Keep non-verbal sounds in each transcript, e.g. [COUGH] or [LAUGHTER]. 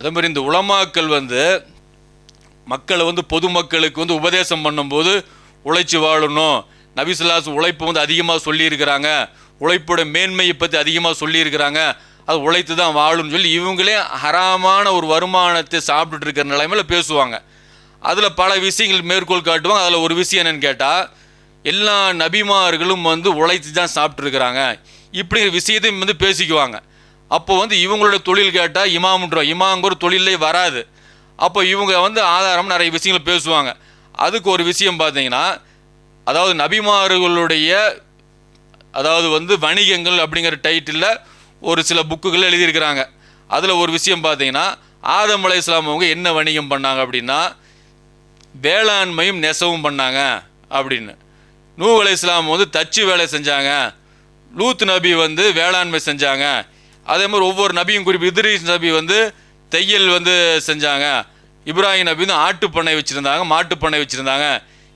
அதே மாதிரி இந்த உலமாக்கள் வந்து மக்களை வந்து பொதுமக்களுக்கு வந்து உபதேசம் பண்ணும்போது உழைச்சி வாழணும். நபிசுல்லாஸ் உழைப்பு வந்து அதிகமாக சொல்லியிருக்கிறாங்க. உழைப்போட மேன்மையை பற்றி அதிகமாக சொல்லியிருக்கிறாங்க. அது உழைத்து தான் வாழும்னு சொல்லி இவங்களே ஹராமான ஒரு வருமானத்தை சாப்பிட்டுட்டு இருக்கிற நிலைமையில் பேசுவாங்க. அதில் பல விஷயங்கள் மேற்கோள் காட்டுவாங்க. அதில் ஒரு விஷயம் என்னென்னு கேட்டால் எல்லா நபிமார்களும் வந்து உழைத்து தான் சாப்பிட்ருக்குறாங்க இப்படிங்கிற விஷயத்தையும் வந்து பேசிக்குவாங்க. அப்போ வந்து இவங்களோட தொழில் கேட்டால் இமாமுன்றோம் இமாங்கிற தொழிலே வராது. அப்போ இவங்க வந்து ஆதாரம் நிறைய விஷயங்கள் பேசுவாங்க. அதுக்கு ஒரு விஷயம் பார்த்தீங்கன்னா அதாவது நபிமார்களுடைய அதாவது வந்து வணிகங்கள் அப்படிங்கிற டைட்டிலில் ஒரு சில புக்குகள் எழுதியிருக்கிறாங்க. அதில் ஒரு விஷயம் பார்த்தீங்கன்னா ஆதம் அலை அவங்க என்ன வணிகம் பண்ணாங்க அப்படின்னா வேளாண்மையும் நெசவும் பண்ணாங்க அப்படின்னு. நூ அலை இஸ்லாம் வந்து தச்சு வேலை செஞ்சாங்க. லூத் நபி வந்து வேளாண்மை செஞ்சாங்க. அதே மாதிரி ஒவ்வொரு நபியும் குறிப்பு இதிரீஸ் நபி வந்து தையல் வந்து செஞ்சாங்க. இப்ராஹிம் நபி வந்து ஆட்டுப்பண்ணை வச்சுருந்தாங்க மாட்டுப்பண்ணை வச்சுருந்தாங்க.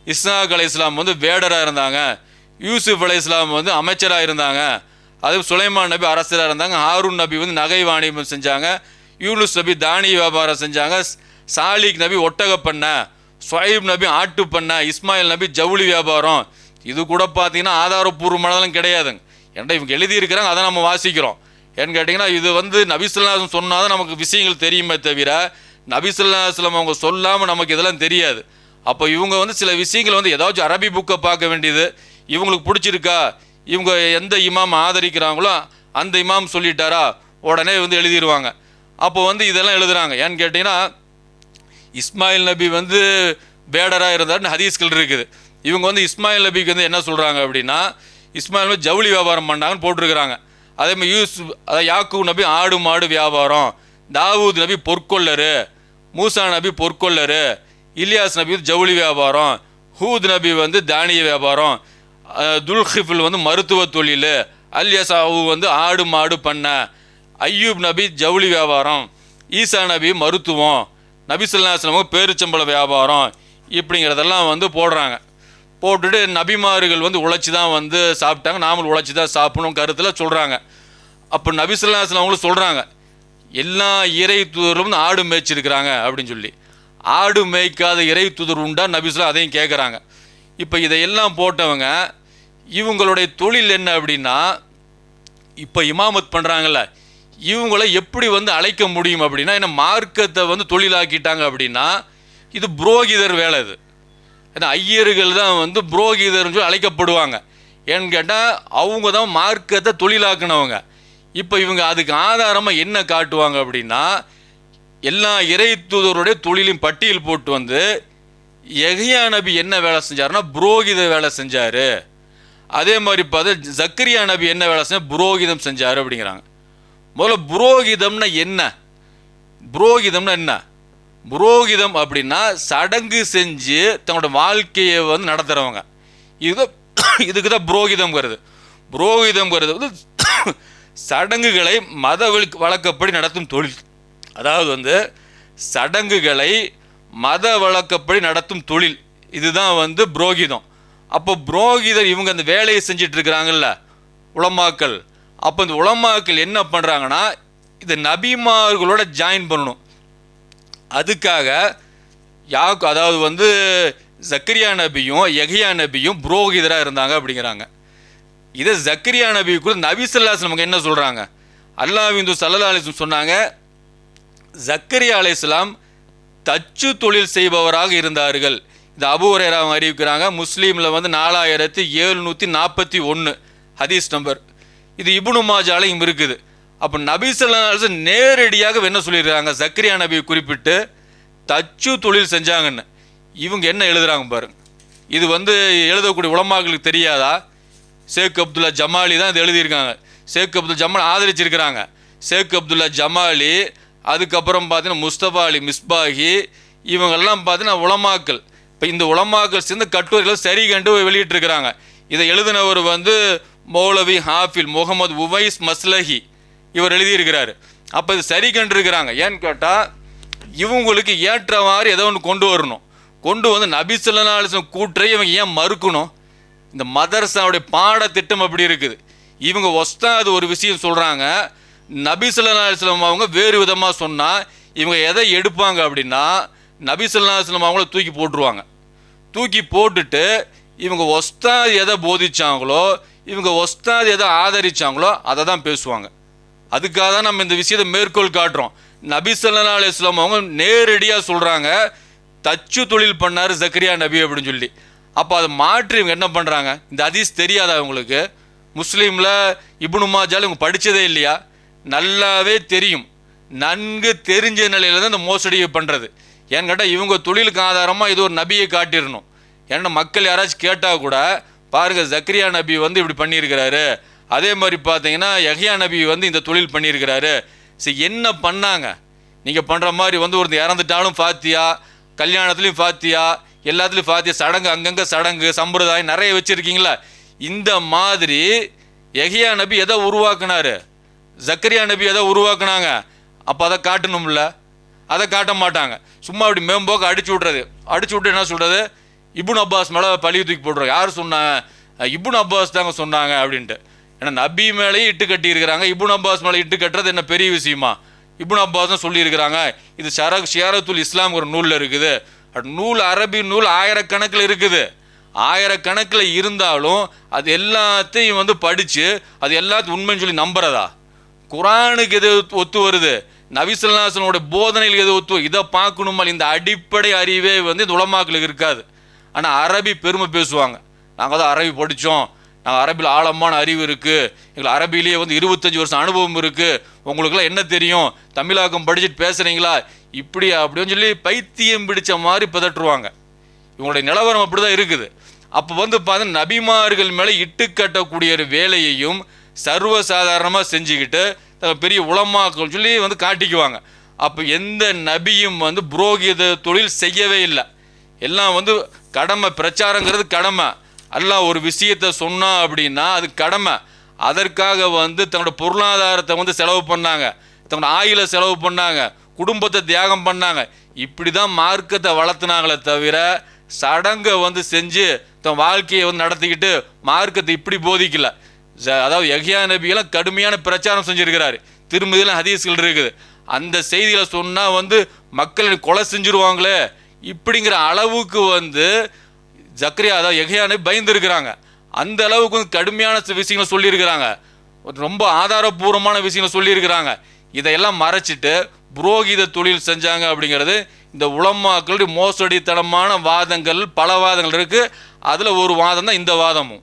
இஸ்ஹாக் அலை இஸ்லாம் வந்து வேடராக இருந்தாங்க. யூசுப் அலை இஸ்லாம் வந்து அமைச்சராக இருந்தாங்க. அதே சுலைமான் நபி அரசராக இருந்தாங்க. ஹாரூன் நபி வந்து நகை வாணிபம் செஞ்சாங்க. யூனுஸ் நபி தானிய வியாபாரம் செஞ்சாங்க. சாலிக் நபி ஒட்டக பண்ணை ஸ்வைப் நபி ஆட்டு பண்ணை இஸ்மாயில் நபி ஜவுளி வியாபாரம். இது கூட பார்த்தீங்கன்னா ஆதாரப்பூர்வமானதெல்லாம் கிடையாதுங்க. ஏன்டா இவங்க எழுதியிருக்கிறாங்க அதை நம்ம வாசிக்கிறோம். ஏன்னு கேட்டிங்கன்னா இது வந்து நபிசுல்லாசம் சொன்னால் தான் நமக்கு விஷயங்கள் தெரியுமே தவிர நபிசுல்லாஸ்லம் அவங்க சொல்லாமல் நமக்கு இதெல்லாம் தெரியாது. அப்போ இவங்க வந்து சில விஷயங்கள் வந்து ஏதாச்சும் அரபி புக்கை பார்க்க வேண்டியது இவங்களுக்கு பிடிச்சிருக்கா இவங்க எந்த இமாம் ஆதரிக்கிறாங்களோ அந்த இமாம் சொல்லிட்டாரா உடனே வந்து எழுதிடுவாங்க அப்போ வந்து இதெல்லாம் எழுதுகிறாங்க ஏன்னு கேட்டிங்கன்னா இஸ்மாயில் நபி வந்து பேடராக இருந்தார்னு ஹதீஸ்கள் இருக்குது. இவங்க வந்து இஸ்மாயில் நபிக்கு வந்து என்ன சொல்கிறாங்க அப்படின்னா இஸ்மாயில் ஜவுளி வியாபாரம் பண்ணாங்கன்னு போட்டிருக்கிறாங்க. அதே மாதிரி யூஸ் அதாவது யாக்கூ நபி ஆடு மாடு வியாபாரம் தாவூத் நபி பொற்கொள்ளரு மூசா நபி பொற்கொள்ளரு இலியாஸ் நபி வந்து ஜவுளி வியாபாரம் ஹூத் நபி வந்து தானிய வியாபாரம் அஹ் துல்ஹிஃபில் வந்து மருத்துவ தொழில் அல்யசாவு வந்து ஆடு மாடு பண்ண ஐயூப் நபி ஜவுளி வியாபாரம் ஈசா நபி மருத்துவம் நபிசுல்லாஸ்லமும் பேருச்சம்பள வியாபாரம் இப்படிங்கிறதெல்லாம் வந்து போடுறாங்க. போட்டுட்டு நபிமார்கள் வந்து உழைச்சி தான் வந்து சாப்பிட்டாங்க. நாமளும் உழைச்சி தான் சாப்பிடணும் கருத்தில் சொல்கிறாங்க அப்போ நபிசுல்லாஸ்லாம் அவங்களும் சொல்கிறாங்க எல்லா இறை தூதரும் ஆடு மேய்ச்சிருக்கிறாங்க அப்படின்னு சொல்லி. ஆடு மேய்க்காத இறை தூதர் உண்டா? நபிசுல்லா அதையும் கேட்குறாங்க இப்போ இதையெல்லாம் போட்டவங்க இவங்களுடைய தொழில் என்ன அப்படின்னா இப்போ இமாமத் பண்ணுறாங்கல்ல இவங்கள எப்படி வந்து அழைக்க முடியும் அப்படின்னா என்ன மார்க்கத்தை வந்து தொழிலாக்கிட்டாங்க அப்படின்னா இது புரோகிதர் வேலை இது. ஏன்னா ஐயர்கள் தான் வந்து புரோகிதர்னு சொல்லி அழைக்கப்படுவாங்க. ஏன்னு கேட்டால் அவங்க தான் மார்க்கத்தை தொழிலாக்குனவங்க. இப்போ இவங்க அதுக்கு ஆதாரமாக என்ன காட்டுவாங்க அப்படின்னா எல்லா இறை தூதருடைய தொழிலையும் பட்டியல் போட்டு வந்து எகையா நபி என்ன வேலை செஞ்சாருன்னா புரோகித வேலை செஞ்சார். அதே மாதிரி பார்த்து ஜக்கரியா நபி என்ன வேலை செஞ்சார் புரோகிதம் செஞ்சார் அப்படிங்கிறாங்க. முதல்ல புரோகிதம்னா என்ன? புரோகிதம்னா என்ன? புரோகிதம் அப்படின்னா சடங்கு செஞ்சு தன்னோட வாழ்க்கையை வந்து நடத்துகிறவங்க இது [COUGHS] இதுக்கு தான் புரோகிதம்ங்கிறது. புரோகிதம்ங்கிறது வந்து [COUGHS] சடங்குகளை மத வழக்கப்படி நடத்தும் தொழில். அதாவது வந்து சடங்குகளை மத வழக்கப்படி நடத்தும் தொழில். இதுதான் வந்து புரோகிதம். அப்போ புரோகிதர் இவங்க அந்த வேலையை செஞ்சுட்டு இருக்கிறாங்கல்ல அப்போ இந்த உலமாக்கள் என்ன பண்ணுறாங்கன்னா இந்த நபிமார்களோட ஜாயின் பண்ணணும். அதுக்காக யாக்கு அதாவது வந்து ஜக்கரியா நபியும் எஹியா நபியும் புரோகிதராக இருந்தாங்க அப்படிங்கிறாங்க. இதை ஜக்கரியா நபி கூட நபிசல்லாஸ் நமக்கு என்ன சொல்கிறாங்க அல்லாஹ் சல்லா அலிஸ்லம் சொன்னாங்க ஜக்கரியா அலிஸ்லாம் தச்சு தொழில் செய்பவராக இருந்தார்கள். இந்த அபு அறிவிக்கிறாங்க முஸ்லீமில் வந்து நாலாயிரத்தி எழுநூற்றி நாற்பத்தி ஒன்று ஹதீஸ் நம்பர். இது இபுனு மாஜாலையும் இருக்குது. அப்போ நபி நேரடியாக என்ன சொல்லியிருக்காங்க? சக்கரியா நபி குறிப்பிட்டு தச்சு தொழில் செஞ்சாங்கன்னு. இவங்க என்ன எழுதுறாங்க பாருங்க. இது வந்து எழுதக்கூடிய உலமாக்களுக்கு தெரியாதா? ஷேக் அப்துல்லா ஜமாலி தான் இது எழுதியிருக்காங்க. ஷேக் அப்துல் ஜமால் ஆதரிச்சிருக்கிறாங்க. ஷேக் அப்துல்லா ஜமாலி அதுக்கப்புறம் பார்த்தீங்கன்னா முஸ்தபா அலி மிஸ்பாஹி இவங்கெல்லாம் பார்த்தீங்கன்னா உலமாக்கள். இப்போ இந்த உலமாக்கள் சேர்ந்து கட்டுரைகள் சரி கண்டு வெளியிட்டிருக்கிறாங்க. இதை எழுதினவர் வந்து மௌலவி ஹாஃபில் முகமது உவைஸ் மஸ்லஹி. இவர் எழுதியிருக்கிறாரு. அப்போ இது சரி கண்டிருக்கிறாங்க. ஏன்னு கேட்டால் இவங்களுக்கு ஏற்ற மாதிரி ஏதோ ஒன்று கொண்டு வரணும். கொண்டு வந்து நபி ஸல்லல்லாஹு கூற்றை இவங்க ஏன் மறுக்கணும்? இந்த மதரசாவுடைய பாடத்திட்டம் அப்படி இருக்குது. இவங்க ஒஸ்தாது ஒரு விஷயம் சொல்கிறாங்க நபிசுல்லாஸ்லம் அவங்க வேறு விதமாக சொன்னால் இவங்க எதை எடுப்பாங்க அப்படின்னா நபிசுல்லாஸ்லம் அவங்கள தூக்கி போட்டுருவாங்க. தூக்கி போட்டுட்டு இவங்க ஒஸ்தாது எதை போதிச்சாங்களோ இவங்க ஒஸ்தாது எதை ஆதரிச்சாங்களோ அதை தான் பேசுவாங்க. அதுக்காக தான் நம்ம இந்த விஷயத்தை மேற்கோள் காட்டுறோம். நபி ஸல்லல்லாஹு அலைஹி அவங்க நேரடியாக சொல்கிறாங்க தச்சு தொழில் பண்ணார் ஜக்கரியா நபி அப்படின்னு சொல்லி. அப்போ அதை மாற்றி இவங்க என்ன பண்ணுறாங்க இந்த அதிஸ் தெரியாதா அவங்களுக்கு முஸ்லீமில் இப்னு மாஜால் இவங்க படித்ததே இல்லையா? நல்லாவே தெரியும். நன்கு தெரிஞ்ச நிலையில தான் இந்த மோசடியை பண்ணுறது ஏன்னு கேட்டால் இவங்க தொழிலுக்கு ஆதாரமாக இது ஒரு நபியை காட்டிடணும். ஏன்னா மக்கள் யாராச்சும் கேட்டால் கூட பாருங்கள் ஜக்ரியா நபி வந்து இப்படி பண்ணியிருக்கிறாரு. அதே மாதிரி பார்த்தீங்கன்னா யஹ்யா நபி வந்து இந்த தொழில் பண்ணியிருக்கிறாரு. சரி என்ன பண்ணாங்க? நீங்கள் பண்ணுற மாதிரி வந்து ஒரு இறந்துட்டாலும் ஃபாத்தியா கல்யாணத்துலேயும் ஃபாத்தியா எல்லாத்துலேயும் ஃபாத்தியா சடங்கு அங்கங்கே சடங்கு சம்பிரதாயம் நிறைய வச்சுருக்கீங்களா? இந்த மாதிரி யஹ்யா நபி எதை உருவாக்குனாரு? ஜக்கரியா நபி எதை உருவாக்குனாங்க? அப்போ அதை காட்டணும்ல. அதை காட்ட மாட்டாங்க. சும்மா அப்படி மேம்போக்கு அடிச்சு விட்றது அடிச்சு விட்டு என்ன சொல்கிறது இபுன் அப்பாஸ் மேலே பழிய தூக்கி போடுறோம் யார் சொன்னாங்க? இபுன் அப்பாஸ் தாங்க சொன்னாங்க அப்படின்ட்டு. ஏன்னா நபி மேலேயும் இட்டு கட்டியிருக்கிறாங்க. இபுன் அப்பாஸ் மேலே இட்டு கட்டுறது என்ன பெரிய விஷயமா? இபுன் அப்பாஸ் தான் சொல்லியிருக்கிறாங்க. இது ஷரக் ஷியாரத்துல் இஸ்லாம் ஒரு நூலில் இருக்குது. நூல் அரபி நூல் ஆயிரக்கணக்கில் இருக்குது. ஆயிரக்கணக்கில் இருந்தாலும் அது எல்லாத்தையும் வந்து படித்து அது எல்லாத்தையும் உண்மைன்னு சொல்லி நம்புறதா? குரானுக்கு எது ஒத்து வருது? நபிசல்லாசனோட போதனையில் எது ஒத்து இதை பார்க்கணுமா இந்த அடிப்படை அறிவே வந்து இந்த உலமாக்களுக்கு இருக்காது. ஆனால் அரபி பெருமை பேசுவாங்க. நாங்கள் தான் அரபி படித்தோம் நாங்கள் அரபியில் ஆழமான அறிவு இருக்குது எங்களுக்கு அரபிலேயே வந்து இருபத்தஞ்சி வருஷம் அனுபவம் இருக்குது உங்களுக்குலாம் என்ன தெரியும்? தமிழாக்கம் படிச்சுட்டு பேசுகிறீங்களா இப்படி அப்படின்னு சொல்லி பைத்தியம் பிடிச்ச மாதிரி பதற்றுவாங்க. இவங்களுடைய நிலவரம் அப்படி தான் இருக்குது. அப்போ வந்து பார்த்தா நபிமார்கள் மேலே இட்டு கட்டக்கூடிய ஒரு வேலையையும் சர்வசாதாரணமாக செஞ்சுக்கிட்டு பெரிய உளமாக்கள் சொல்லி வந்து காட்டிக்குவாங்க. அப்போ எந்த நபியும் வந்து புரோகித தொழில் செய்யவே இல்லை. எல்லாம் வந்து கடமை பிரச்சாரங்கிறது கடமை. அல்லாஹ் ஒரு விஷயத்தை சொன்னா அப்படின்னா அது கடமை. அதற்காக வந்து தங்களோட பொருளாதாரத்தை வந்து செலவு பண்ணாங்க. தங்களோட ஆயில செலவு பண்ணாங்க. குடும்பத்தை தியாகம் பண்ணாங்க. இப்படி தான் மார்க்கத்தை வளர்த்துனாங்களே தவிர சடங்கை வந்து செஞ்சு தன் வாழ்க்கையை வந்து நடத்திக்கிட்டு மார்க்கத்தை இப்படி போதிக்கல. ஜ- அதாவது யஹ்யா நபியெல்லாம் கடுமையான பிரச்சாரம் செஞ்சுருக்கிறாரு. திருமதியில ஹதீஸ்கள் இருக்குது. அந்த செய்தியில் சொன்னால் வந்து மக்கள் கொலை செஞ்சுருவாங்களே. இப்படிங்கிற அளவுக்கு வந்து ஜக்ரியா அதாவது எகையானே பயந்துருக்கிறாங்க. அந்த அளவுக்கு கடுமையான விஷயங்களை சொல்லியிருக்கிறாங்க. ரொம்ப ஆதாரபூர்வமான விஷயங்களை சொல்லியிருக்கிறாங்க. இதையெல்லாம் மறைச்சிட்டு புரோகித தொழில் செஞ்சாங்க அப்படிங்கிறது இந்த உலமாக்களுடைய மோசடித்தனமான வாதங்கள் பல வாதங்கள் இருக்கு. அதுல ஒரு வாதம் தான் இந்த வாதமும்.